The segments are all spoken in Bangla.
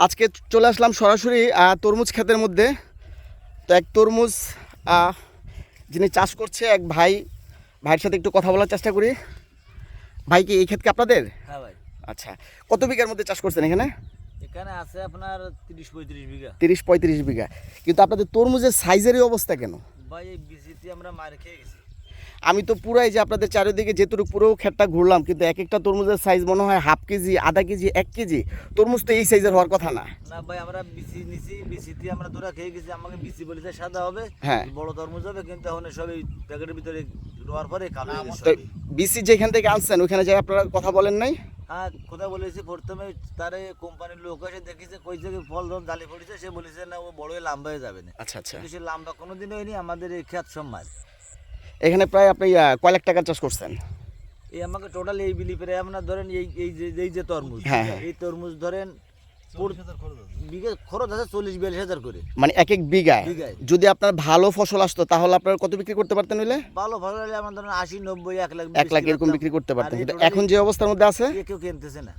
আজকে চলে আসলাম সরাসরি তরমুজ ক্ষেতের মধ্যে। তো এক তরমুজ যিনি চাষ করছে এক ভাই ভাইয়ের সাথে একটু কথা বলার চেষ্টা করি। ভাই কি এই ক্ষেত কি আপনাদের? হ্যাঁ ভাই। আচ্ছা কত বিঘার মধ্যে চাষ করছেন এখানে? এখানে আছে আপনার তিরিশ পঁয়ত্রিশ বিঘা। তিরিশ পঁয়ত্রিশ বিঘা। কিন্তু আপনাদের তরমুজের সাইজেরই অবস্থা কেন? ভাই এই বিসিতে আমরা মার খেয়ে গেছি। আমি তো পুরাই যে আপনাদের চারিদিকে যেটুকু পুরো ক্ষেতটা ঘুরলাম কিন্তু এক একটা তরমুজের সাইজ মনে হয় হাফ কেজি আধা কেজি এক কেজি। তরমুজ তো এই সাইজের হওয়ার কথা না। না ভাই আমরা বিসি নিছি বিসিতে আমরা খেয়ে গেছি। আমাকে বিসি বলেছে সাদা হবে হ্যাঁ। বড় তরমুজ হবে কিন্তু এখন সব এই প্যাকেটের ভিতরে রোয়ার পরে কালো হয়ে। বিসি যেখান থেকে আনছেন ওখানে যাই আপনারা কথা বলেন নাই? হ্যাঁ কথা বলেছি। প্রথমে তারে কোম্পানির লোক এসে দেখেছে কই থেকে ফল ধর জালি পড়েছে সে বলেছে না ও বড় লম্বা হয়ে যাবে না। আচ্ছা আচ্ছা। সে লম্বা কোনোদিন হয়নি আমাদের এই খেত সম্মার এখানে প্রায় আপনি কয় লাখ টাকার চাষ করছেন? এই আমাকে টোটাল এই বিলি প্রায় আপনার ধরেন এই এই যে এই যে তরমুজ হ্যাঁ, হ্যাঁ। এই তরমুজ ধরেন বিঘে খরচ আছে চল্লিশ বিয়াল্লিশ হাজার করে। মানে এক এক বিঘায়। যদি আপনার ভালো ফসল আসতো তাহলে আপনারা কত বিক্রি করতে পারতেন হইলে? ভালো ভালো হলে আমার ধরেন আশি নব্বই এক লাখ এক লাখ এরকম বিক্রি করতে পারতেন। কিন্তু এখন যে অবস্থার মধ্যে আছে কেউ কিনতেছে না।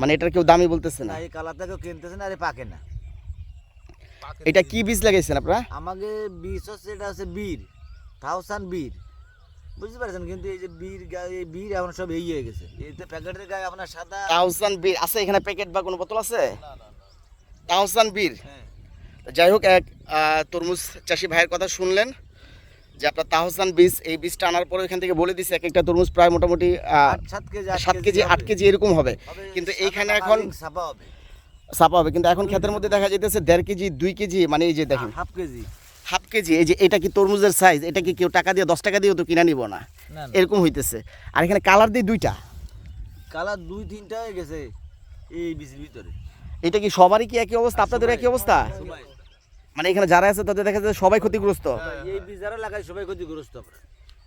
মানে এটার কেউ দামি বলতেছে না। এই কালারটা কেউ কিনতেছে না আরে পাকে না। এটা কি বীজ লাগাইছেন আপনারা? আমাকে বীজ হচ্ছে এটা হচ্ছে বীর থাউসান্ড বীর। বুঝতে পারছেন? কিন্তু এই যে বীর গায়ে বীর এখন সব এই হয়ে গেছে। এই তো প্যাকেটের গায়ে আপনার সাদা তাহসান বীর আছে এখানে প্যাকেট বা কোনো বোতল আছে? তাহসান বীর। হ্যাঁ। যাই হোক এক তরমুজ চাষি ভাইয়ের কথা শুনলেন যে আপনার তাহসান বীজ এই বীজটা আনার পরে এখান থেকে বলে দিছে এক একটা তরমুজ প্রায় মোটামুটি সাত কেজি আট কেজি এরকম হবে। কিন্তু এইখানে এখন ছাপা হবে। ছাপা হবে। কিন্তু এখন ক্ষেতের মধ্যে দেখা যাইতেছে দেড় কেজি দুই কেজি মানে এই যে দেখেন। Half KG. হাফ কেজি এই যে এটা কি তরমুজের সাইজ এটা কি কেউ টাকা দিয়ে দশ টাকা দিয়েও তো কিনা নিব না। এরকম হইতেছে। আর এখানে কালার দিয়ে দুইটা? কালার দুই তিনটা হয়ে গেছে এই বিচির ভিতরে। এটা কি সবারই কি একই অবস্থা? আপনাদের একই অবস্থা? মানে এখানে যারা আছে তাদের দেখা যাচ্ছে সবাই ক্ষতিগ্রস্ত। এই বীজ যারা লাগাই সবাই ক্ষতিগ্রস্ত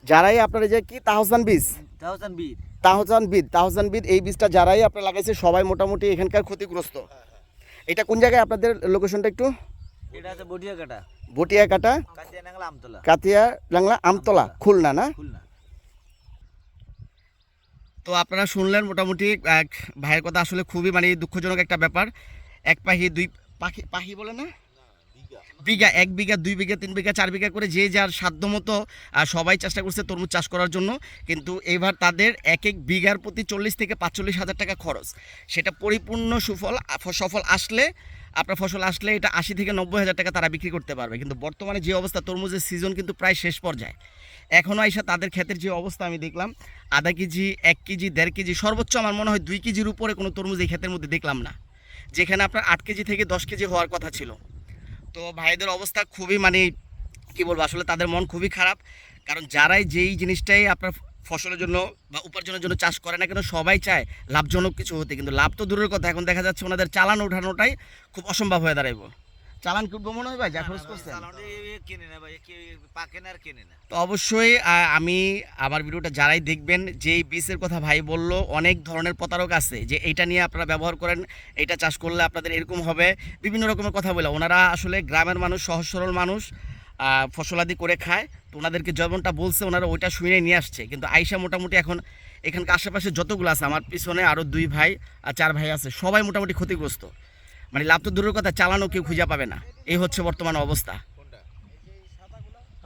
যারাই আপনার যে কি তাহসান বীজ থাউসান্ড বীর তাহসান বিদ তাহসান বিদ এই বীজটা যারাই আপনার লাগাইছে সবাই মোটামুটি এখানকার ক্ষতিগ্রস্ত। এটা কোন জায়গায়? আপনাদের লোকেশনটা একটু? এটা আছে বটিয়া কাটা বটিয়া কাটা কাটিয়া নাংলা আমতলা। কাতিয়া লাংলা আমতলা খুলনা না? খুলনা। তো আপনারা শুনলেন মোটামুটি এক ভাইয়ের কথা আসলে খুবই মানে দুঃখজনক একটা ব্যাপার। এক পাখি দুই পাখি পাখি বলে না? বিঘা, এক বিঘা, দুই বিঘা, তিন বিঘা, চার বিঘা করে যে যার সাধ্য মতো সবাই চেষ্টা করছে তরমুজ চাষ করার জন্য। কিন্তু এবার তাদের এক এক বিঘার প্রতি চল্লিশ থেকে পাঁচচল্লিশ হাজার টাকা খরচ। সেটা পরিপূর্ণ সুফল সফল আসলে, আপনার ফসল আসলে এটা আশি থেকে নব্বই হাজার টাকা তারা বিক্রি করতে পারবে। কিন্তু বর্তমানে যে অবস্থা, তরমুজের সিজন কিন্তু প্রায় শেষ পর্যায়ে। এখনও আইসা তাদের ক্ষেতের যে অবস্থা আমি দেখলাম, আধা কেজি, এক কেজি, দেড় কেজি, সর্বোচ্চ আমার মনে হয় দুই কেজির উপরে কোনো তরমুজ এই ক্ষেতের মধ্যে দেখলাম না। যেখানে আপনার আট কেজি থেকে দশ কেজি হওয়ার কথা ছিল। তো ভাইদের অবস্থা খুবই মানে কি বলব, আসলে তাদের মন খুবই খারাপ। কারণ যারাই যেই জিনিসটাই আপনার ফসলের জন্য বা উপার্জনের জন্য চাষ করে না কেন, সবাই চায় লাভজনক কিছু হতে। কিন্তু লাভ তো দূরের কথা। এখন দেখা যাচ্ছে ওনাদের চালানো ওঠানোটাই খুব অসম্ভব হয়ে দাঁড়াইব। চালান কি উঠবো মনে হয় ভাই? যা খরচ করছেন। চালানে এ কেনে না ভাই এ কে- পাকে না আর কেনে না। তো অবশ্যই আমি আমার ভিডিওটা যারাই দেখবেন যেই বীজের কথা ভাই বলল অনেক ধরনের প্রতারক আছে যে এইটা নিয়ে আপনারা ব্যবহার করেন এটা চাষ করলে আপনাদের এরকম হবে বিভিন্ন রকমের কথা বলে। ওনারা আসলে গ্রামের মানুষ সহজ সরল মানুষ ফসলাদি করে খায়। তো ওনাদেরকে যেমনটা বলছে ওনারা ওইটা শুনে নিয়ে আসছে। কিন্তু আইসা মোটামুটি এখন এখানকার আশেপাশে যতগুলো আছে আমার পিছনে আরও দুই ভাই আর চার ভাই আছে সবাই মোটামুটি ক্ষতিগ্রস্ত। মানে লাভ তো দূরের কথা চালানো কেউ খুঁজে পাবে না। এই হচ্ছে বর্তমান অবস্থা।